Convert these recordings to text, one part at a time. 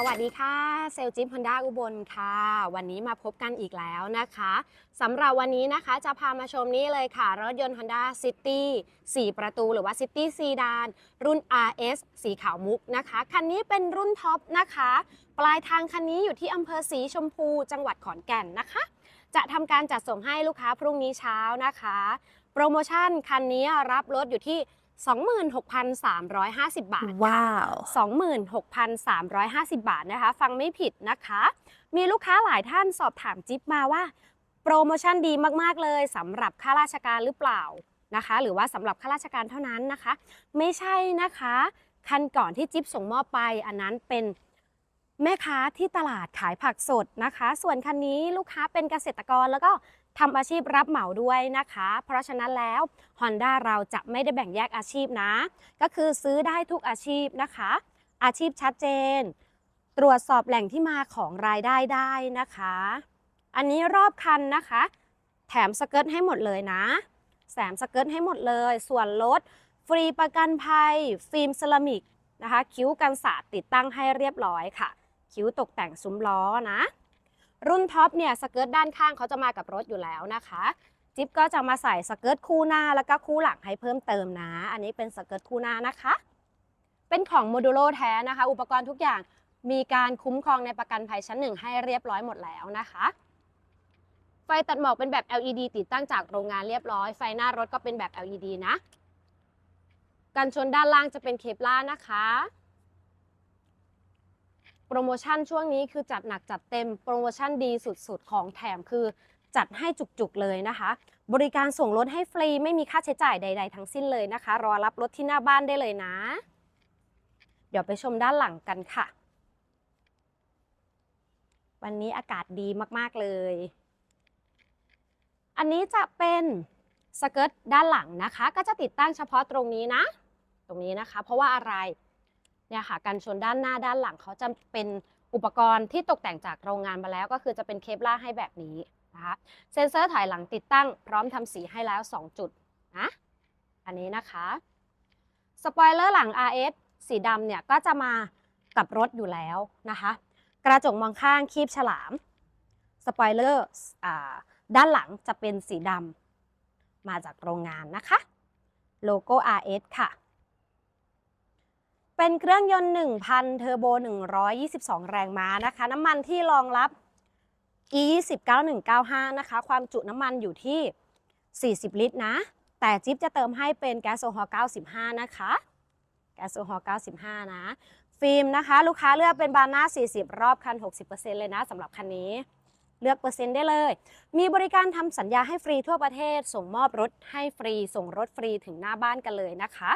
สวัสดีค่ะ เซลจิ๊บฮอนด้าอุบลค่ะ วันนี้มาพบกันอีกแล้วนะคะสำหรับวันนี้นะคะจะพามาชมนี่เลยค่ะ รถยนต์ Honda City 4 ประตูหรือว่า City Sedan รุ่น RS สีขาวมุกนะคะ คันนี้เป็นรุ่นท็อปนะคะ ปลายทางคันนี้อยู่ที่อำเภอสีชมพู จังหวัดขอนแก่นนะคะ จะทำการจัดส่งให้ลูกค้าพรุ่งนี้เช้านะคะ โปรโมชั่นคันนี้รับรถอยู่ที่ 26,350 บาทค่ะว้าว 26,350 บาทนะคะ ฟังไม่ผิดนะคะ มีลูกค้าหลายท่านสอบถามจิ๊บมาว่า โปรโมชั่นดีมาก ๆ เลยสำหรับข้าราชการหรือเปล่านะคะ หรือว่าสำหรับข้าราชการเท่านั้นนะคะ ไม่ใช่นะคะ คันก่อนที่จิ๊บส่งมอบไปอันนั้นเป็น แม่ค้าที่ตลาดขายผักสดนะคะ ส่วนคันนี้ลูกค้าเป็นเกษตรกรแล้วก็ทำอาชีพรับเหมาด้วยนะคะ เพราะฉะนั้นแล้ว Honda เราจะไม่ได้แบ่งแยกอาชีพนะ ก็คือซื้อได้ทุกอาชีพนะคะ อาชีพชัดเจน ตรวจสอบแหล่งที่มาของรายได้ได้นะคะ อันนี้รอบคันนะคะ แถมสเกิร์ตให้หมดเลยนะแถมสเกิร์ตให้หมดเลย ส่วนลดฟรีประกันภัย ฟิล์มเซรามิกนะคะ คิ้วกันสาดติดตั้งให้เรียบร้อยค่ะ คิ้วตกแต่งซุ้มล้อนะ รุ่นท็อปเนี่ยสเกิร์ตด้านข้างเขาจะมากับรถอยู่แล้วนะคะ จิ๊บก็จะมาใส่สเกิร์ตคู่หน้าแล้วก็คู่หลังให้เพิ่มเติมนะ อันนี้เป็นสเกิร์ตคู่หน้านะคะ เป็นของโมดูโลแท้นะคะ อุปกรณ์ทุกอย่างมีการคุ้มครองในประกันภัยชั้นหนึ่งให้เรียบร้อยหมดแล้วนะคะไฟตัดหมอกเป็นแบบ LED ติดตั้งจากโรงงานเรียบร้อย ไฟหน้ารถก็เป็นแบบ LED นะ กันชนด้านล่างจะเป็นเคปล่านะคะ โปรโมชั่นช่วงนี้คือจัดหนักจัดเต็มโปรโมชั่นดีสุดๆ ของแถมคือจัดให้จุกๆเลยนะคะ บริการส่งรถให้ฟรีไม่มีค่าใช้จ่ายใด ๆ ทั้งสิ้นเลยนะคะ รอรับรถที่หน้าบ้านได้เลยนะ เดี๋ยวไปชมด้านหลังกันค่ะ วันนี้อากาศดีมากๆเลย อันนี้จะเป็นสเกิร์ตด้านหลังนะคะ ก็จะติดตั้งเฉพาะตรงนี้นะ ตรงนี้นะคะ เพราะว่าอะไร เนี่ยค่ะกันชนด้านหน้าด้านหลังเขาจะเป็นอุปกรณ์ที่ตกแต่งจากโรงงานมาแล้ว ก็คือจะเป็นเคปล่าให้แบบนี้นะคะเซ็นเซอร์ถอยหลังติดตั้งพร้อมทำสีให้แล้ว 2 จุดนะอันนี้นะคะสปอยเลอร์หลัง RS สีดำเนี่ยก็จะมากับรถอยู่แล้วนะคะกระจกมองข้างคีบฉลามสปอยเลอร์ด้านหลังจะเป็นสีดำมาจากโรงงานนะคะ โลโก้ RS ค่ะ เป็นเครื่องยนต์ 1,000 เทอร์โบ 122 แรงม้านะคะ น้ำมันที่รองรับ e 2 9 1 9 5นะคะ ความจุน้ำมันอยู่ที่ 40 ลิตรนะ แต่จิ๊บจะเติมให้เป็นแก๊สโซฮอล์95 นะคะ แก๊สโซฮอล์95 นะ ฟิล์มนะคะ ลูกค้าเลือกเป็นบานหน้า 40 รอบคัน 60%เลยนะสำหรับคันนี้ เลือกเปอร์เซ็นต์ได้เลย มีบริการทำสัญญาให้ฟรีทั่วประเทศ ส่งมอบรถให้ฟรี ส่งรถฟรีถึงหน้าบ้านกันเลยนะคะ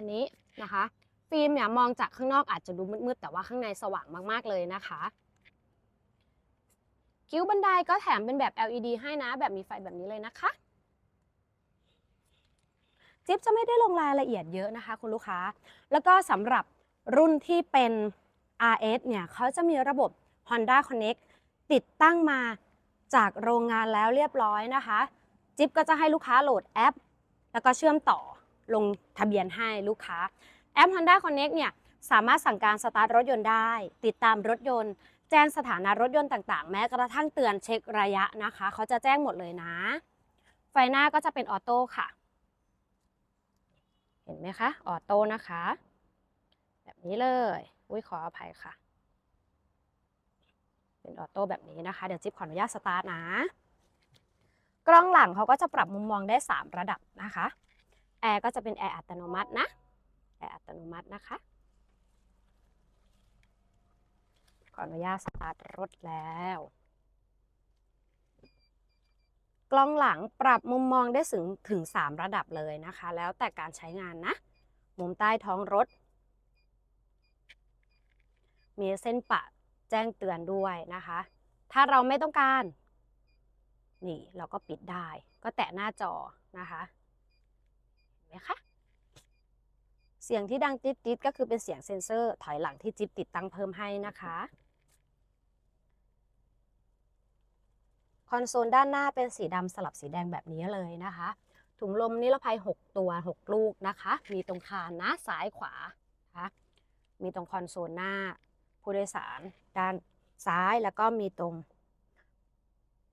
อันนี้นะคะ ฟิล์มเนี่ยมองจากข้างนอกอาจจะดูมืดๆแต่ว่าข้างในสว่างมากๆเลยนะคะ คิ้วบันไดก็แถมเป็นแบบ LED ให้นะ แบบมีไฟแบบนี้เลยนะคะจิ๊บจะไม่ได้ลงรายละเอียดเยอะนะคะ คุณลูกค้า แล้วก็สำหรับรุ่นที่เป็น RS เนี่ยเขาจะมีระบบ Honda Connect ติดตั้งมาจากโรงงานแล้วเรียบร้อยนะคะ จิ๊บก็จะให้ลูกค้าโหลดแอป แล้วก็เชื่อมต่อ ลงทะเบียนให้ลูกค้า แอป Honda Connect เนี่ยสามารถสั่งการสตาร์ทรถยนต์ได้ ติดตามรถยนต์ แจ้งสถานะรถยนต์ต่างๆ แม้กระทั่งเตือนเช็คระยะนะคะ เขาจะแจ้งหมดเลยนะ ไฟหน้าก็จะเป็นออโต้ค่ะ เห็นไหมคะ ออโต้นะคะ แบบนี้เลย อุ้ยขออภัยค่ะ เป็นออโต้แบบนี้นะคะ เดี๋ยวจิ๊บขออนุญาตสตาร์ทนะ กล้องหลังเขาก็จะปรับมุมมองได้ 3 ระดับนะคะ แอร์ก็จะเป็นแอร์อัตโนมัตินะ แอร์อัตโนมัตินะคะขออนุญาตสตาร์ทรถแล้ว กล้องหลังปรับมุมมองได้ถึงถึง 3 ระดับเลยนะคะ แล้วแต่การใช้งานนะ มุมใต้ท้องรถ มีเส้นปะแจ้งเตือนด้วยนะคะ ถ้าเราไม่ต้องการ นี่เราก็ปิดได้ ก็แตะหน้าจอนะคะ ไหมคะ เสียงที่ดังติ๊ดๆก็คือเป็นเสียงเซ็นเซอร์ถอยหลังที่จิ๊บติดตั้งเพิ่มให้นะคะคอนโซลด้านหน้าเป็นสีดำสลับสีแดงแบบนี้เลยนะคะ ถุงลมนิรภัย 6 ตัว 6 ลูกนะคะ มีตรงคานนะซ้ายขวานะคะมีตรงคอนโซลหน้า ผู้โดยสารด้านซ้ายแล้วก็มีตรง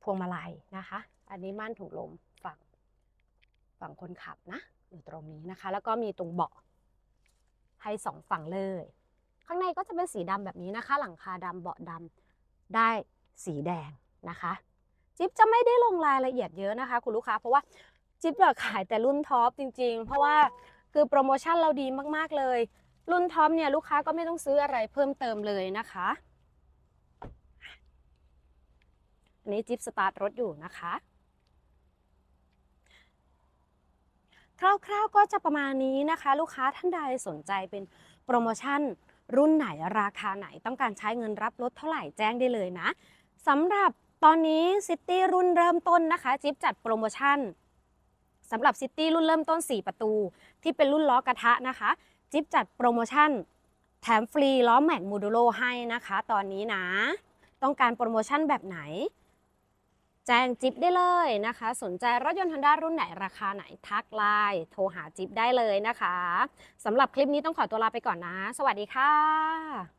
พวงมาลัยนะคะ อันนี้ม่านถุงลมฝั่งฝั่งคนขับนะ อยู่ตรงนี้นะคะ แล้วก็มีตรงเบาะให้สองฝั่งเลย ข้างในก็จะเป็นสีดำแบบนี้นะคะ หลังคาดำเบาะดำได้สีแดงนะคะจิ๊บจะไม่ได้ลงรายละเอียดเยอะนะคะ คุณลูกค้า เพราะว่าจิ๊บขายแต่รุ่นท็อปจริง ๆ เพราะว่าคือโปรโมชั่นเราดีมากๆเลย รุ่นท็อปเนี่ยลูกค้าก็ไม่ต้องซื้ออะไรเพิ่มเติมเลยนะคะอันนี้จิ๊บสตาร์ทรถอยู่นะคะ คร่าวๆก็จะประมาณนี้นะคะ ลูกค้าท่านใดสนใจเป็นโปรโมชั่น รุ่นไหนราคาไหนต้องการใช้เงินรับรถเท่าไหร่แจ้งได้เลยนะสำหรับตอนนี้ซิตี้รุ่นเริ่มต้นนะคะจิ๊บจัดโปรโมชั่นสำหรับซิตี้รุ่นเริ่มต้น 4 ประตู ที่เป็นรุ่นล้อกระทะนะคะ จิ๊บจัดโปรโมชั่น แถมฟรีล้อแม็กโมดูโลให้นะคะ ตอนนี้นะ ต้องการโปรโมชั่นแบบไหน แจ้งจิ๊บได้เลยนะคะ สนใจรถยนต์ Honda รุ่นไหนราคาไหนทักไลน์โทรหาจิ๊บได้เลยนะคะสำหรับคลิปนี้ต้องขอตัวลาไปก่อนนะ สวัสดีค่ะ